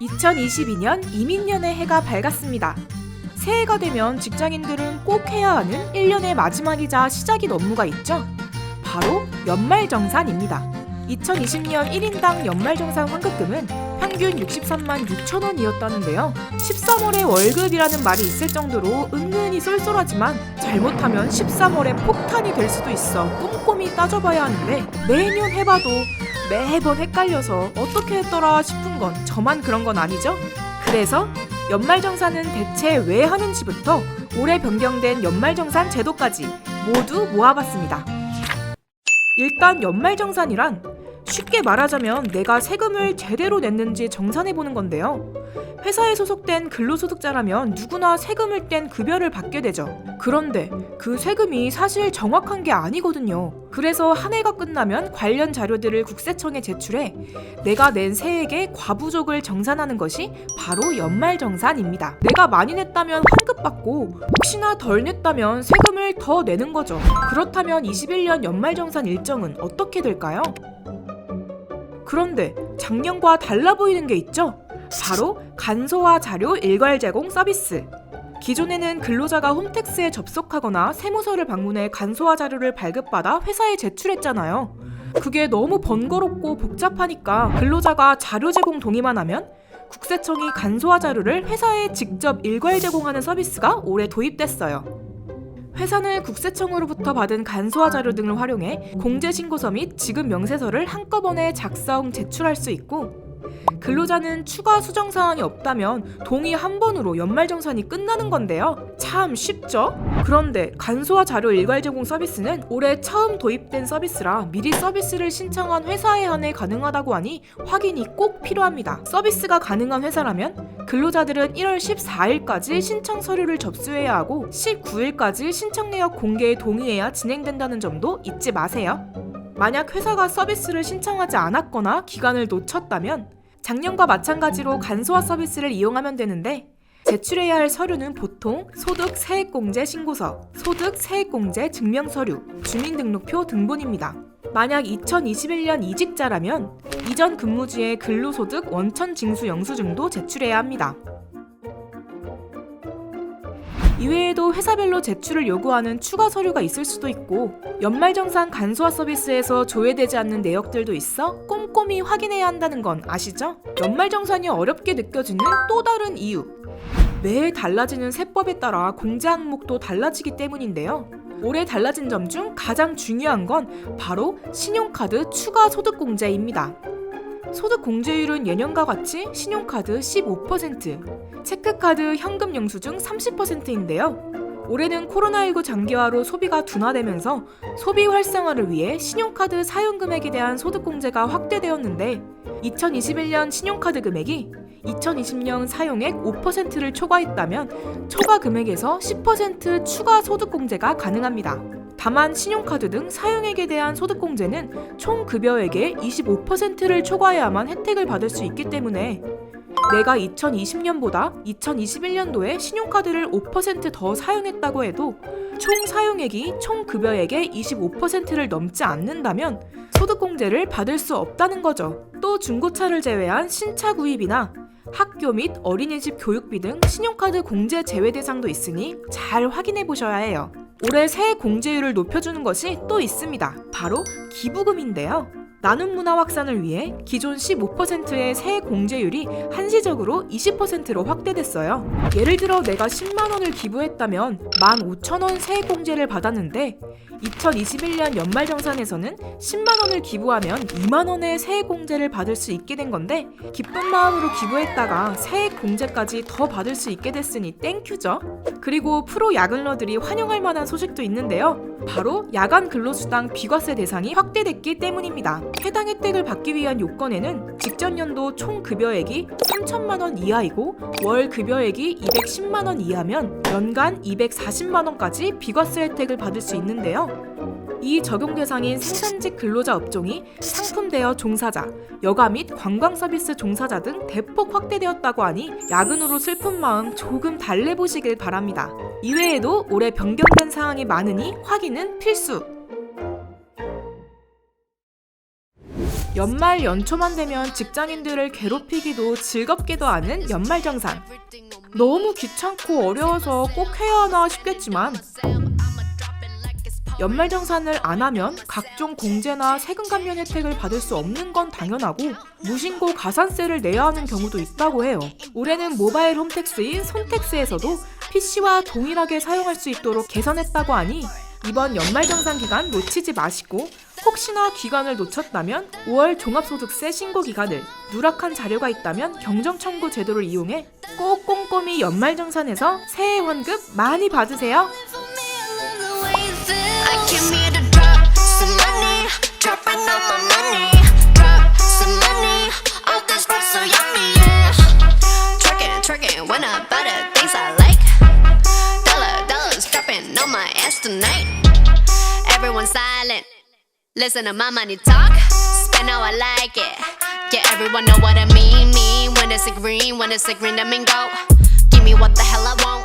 2022년 이민년의 해가 밝았습니다. 새해가 되면 직장인들은 꼭 해야 하는 1년의 마지막이자 시작인 업무가 있죠. 바로 연말정산입니다. 2020년 1인당 연말정산 환급금은 평균 63만 6천 원이었다는데요. 13월에 월급이라는 말이 있을 정도로 은근히 쏠쏠하지만 잘못하면 13월에 폭탄이 될 수도 있어 꼼꼼히 따져봐야 하는데 매년 해봐도 매번 헷갈려서 어떻게 했더라 싶은 건 저만 그런 건 아니죠? 그래서 연말정산은 대체 왜 하는지부터 올해 변경된 연말정산 제도까지 모두 모아봤습니다. 일단 연말정산이란 쉽게 말하자면 내가 세금을 제대로 냈는지 정산해보는 건데요. 회사에 소속된 근로소득자라면 누구나 세금을 뗀 급여를 받게 되죠. 그런데 그 세금이 사실 정확한 게 아니거든요. 그래서 한 해가 끝나면 관련 자료들을 국세청에 제출해 내가 낸 세액의 과부족을 정산하는 것이 바로 연말정산입니다. 내가 많이 냈다면 환급받고 혹시나 덜 냈다면 세금을 더 내는 거죠. 그렇다면 21년 연말정산 일정은 어떻게 될까요? 그런데 작년과 달라 보이는 게 있죠? 바로 간소화 자료 일괄 제공 서비스. 기존에는 근로자가 홈택스에 접속하거나 세무서를 방문해 간소화 자료를 발급받아 회사에 제출했잖아요. 그게 너무 번거롭고 복잡하니까 근로자가 자료 제공 동의만 하면 국세청이 간소화 자료를 회사에 직접 일괄 제공하는 서비스가 올해 도입됐어요. 회사는 국세청으로부터 받은 간소화 자료 등을 활용해 공제신고서 및 지급 명세서를 한꺼번에 작성 제출할 수 있고 근로자는 추가 수정 사항이 없다면 동의 한 번으로 연말정산이 끝나는 건데요. 참 쉽죠? 그런데 간소화 자료 일괄 제공 서비스는 올해 처음 도입된 서비스라 미리 서비스를 신청한 회사에 한해 가능하다고 하니 확인이 꼭 필요합니다. 서비스가 가능한 회사라면 근로자들은 1월 14일까지 신청 서류를 접수해야 하고 19일까지 신청 내역 공개에 동의해야 진행된다는 점도 잊지 마세요. 만약 회사가 서비스를 신청하지 않았거나 기간을 놓쳤다면 작년과 마찬가지로 간소화 서비스를 이용하면 되는데 제출해야 할 서류는 보통 소득 세액공제 신고서, 소득 세액공제 증명서류, 주민등록표 등본입니다. 만약 2021년 이직자라면 이전 근무지의 근로소득 원천 징수 영수증도 제출해야 합니다. 이외에도 회사별로 제출을 요구하는 추가 서류가 있을 수도 있고 연말정산 간소화 서비스에서 조회되지 않는 내역들도 있어 꼼꼼히 확인해야 한다는 건 아시죠? 연말정산이 어렵게 느껴지는 또 다른 이유 매해 달라지는 세법에 따라 공제 항목도 달라지기 때문인데요. 올해 달라진 점 중 가장 중요한 건 바로 신용카드 추가 소득 공제입니다. 소득 공제율은 예년과 같이 신용카드 15%, 체크카드 현금 영수증 30%인데요. 올해는 코로나19 장기화로 소비가 둔화되면서 소비 활성화를 위해 신용카드 사용 금액에 대한 소득 공제가 확대되었는데 2021년 신용카드 금액이 2020년 사용액 5%를 초과했다면 초과 금액에서 10% 추가 소득 공제가 가능합니다. 다만 신용카드 등 사용액에 대한 소득 공제는 총 급여액의 25%를 초과해야만 혜택을 받을 수 있기 때문에 내가 2020년보다 2021년도에 신용카드를 5%더 사용했다고 해도 총 사용액이 총 급여액의 25%를 넘지 않는다면 소득공제를 받을 수 없다는 거죠. 또 중고차를 제외한 신차 구입이나 학교 및 어린이집 교육비 등 신용카드 공제 제외 대상도 있으니 잘 확인해 보셔야 해요. 올해 세액 공제율을 높여주는 것이 또 있습니다. 바로 기부금인데요. 나눔 문화 확산을 위해 기존 15%의 세액 공제율이 한시적으로 20%로 확대됐어요. 예를 들어 내가 10만 원을 기부했다면 15,000원 세액 공제를 받았는데 2021년 연말 정산에서는 10만 원을 기부하면 2만 원의 세액 공제를 받을 수 있게 된 건데 기쁜 마음으로 기부했다가 세액 공제까지 더 받을 수 있게 됐으니 땡큐죠. 그리고 프로 야근러들이 환영할 만한 소식도 있는데요. 바로 야간 근로수당 비과세 대상이 확대됐기 때문입니다. 해당 혜택을 받기 위한 요건에는 직전 연도 총 급여액이 3천만 원 이하이고 월 급여액이 210만 원 이하면 연간 240만 원까지 비과세 혜택을 받을 수 있는데요. 이 적용 대상인 생산직 근로자 업종이 상품 대여 종사자, 여가 및 관광 서비스 종사자 등 대폭 확대되었다고 하니 야근으로 슬픈 마음 조금 달래보시길 바랍니다. 이외에도 올해 변경된 사항이 많으니 확인은 필수. 연말 연초만 되면 직장인들을 괴롭히기도 즐겁기도 하는 연말정산. 너무 귀찮고 어려워서 꼭 해야 하나 싶겠지만 연말정산을 안 하면 각종 공제나 세금 감면 혜택을 받을 수 없는 건 당연하고 무신고 가산세를 내야 하는 경우도 있다고 해요. 올해는 모바일 홈택스인 손택스에서도 PC와 동일하게 사용할 수 있도록 개선했다고 하니 이번 연말정산 기간 놓치지 마시고 혹시나 기간을 놓쳤다면 5월 종합소득세 신고 기간을 누락한 자료가 있다면 경정청구 제도를 이용해 꼭 꼼꼼히 연말정산해서 새해 환급 많이 받으세요. Silent, listen to my money talk. Spend how I like it. Yeah, everyone know what I mean. Mean when it's a green, when it's a green, I mean go. Give me what the hell I want.